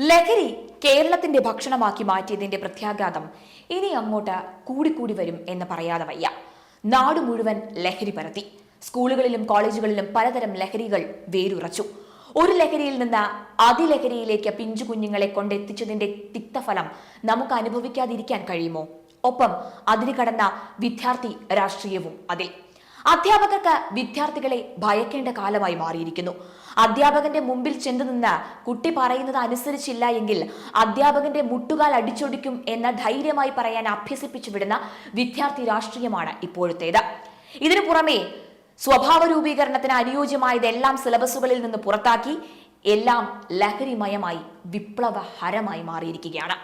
ലഹരി കേരളത്തിന്റെ ഭക്ഷണമാക്കി മാറ്റിയതിന്റെ പ്രത്യാഘാതം ഇനി അങ്ങോട്ട് കൂടിക്കൂടി വരും എന്ന് പറയാതെ വയ്യ. നാട് മുഴുവൻ ലഹരി പരത്തി. സ്കൂളുകളിലും കോളേജുകളിലും പലതരം ലഹരികൾ വേരുറച്ചു. ഒരു ലഹരിയിൽ നിന്ന് അതിലഹരിയിലേക്ക് പിഞ്ചു കുഞ്ഞുങ്ങളെ കൊണ്ടെത്തിച്ചതിന്റെ തിക്തഫലം നമുക്ക് അനുഭവിക്കാതിരിക്കാൻ കഴിയുമോ? ഒപ്പം അതിന് കടന്ന വിദ്യാർത്ഥി രാഷ്ട്രീയവും അതിൽ. അധ്യാപകർക്ക് വിദ്യാർത്ഥികളെ ഭയക്കേണ്ട കാലമായി മാറിയിരിക്കുന്നു. അധ്യാപകന്റെ മുമ്പിൽ ചെന്നു നിന്ന് കുട്ടി പറയുന്നത് അനുസരിച്ചില്ല എങ്കിൽ അധ്യാപകന്റെ മുട്ടുകാൽ അടിച്ചൊടിക്കും എന്ന ധൈര്യമായി പറയാൻ അഭ്യസിപ്പിച്ചു വിടുന്ന വിദ്യാർത്ഥി രാഷ്ട്രീയമാണ് ഇപ്പോഴത്തേത്. ഇതിനു പുറമെ സ്വഭാവ രൂപീകരണത്തിന് അനുയോജ്യമായതെല്ലാം സിലബസുകളിൽ നിന്ന് പുറത്താക്കി എല്ലാം ലഹരിമയമായി വിപ്ലവഹരമായി മാറിയിരിക്കുകയാണ്.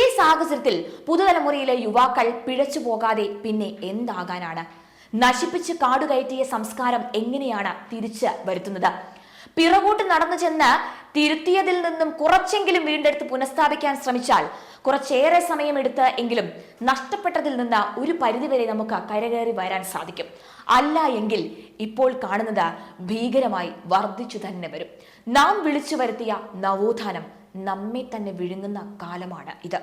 ഈ സാഹചര്യത്തിൽ പുതുതലമുറയിലെ യുവാക്കൾ പിഴച്ചു പോകാതെ പിന്നെ എന്താകാനാണ് നശിപ്പിച്ച് കാടുകയറ്റിയ സംസ്കാരം എങ്ങനെയാണ് തിരിച്ച് വരുത്തുന്നത്? പിറകോട്ട് നടന്നു ചെന്ന് തിരുത്തിയതിൽ നിന്നും കുറച്ചെങ്കിലും വീണ്ടെടുത്ത് പുനഃസ്ഥാപിക്കാൻ ശ്രമിച്ചാൽ കുറച്ചേറെ സമയമെടുത്ത് എങ്കിലും നഷ്ടപ്പെട്ടതിൽ നിന്ന് ഒരു പരിധിവരെ നമുക്ക് കരകയറി വരാൻ സാധിക്കും. അല്ല എങ്കിൽ ഇപ്പോൾ കാണുന്നത് ഭീകരമായി വർദ്ധിച്ചു തന്നെ വരും. നാം വിളിച്ചു വരുത്തിയ നവോത്ഥാനം നമ്മെ തന്നെ വിഴുങ്ങുന്ന കാലമാണ് ഇത്.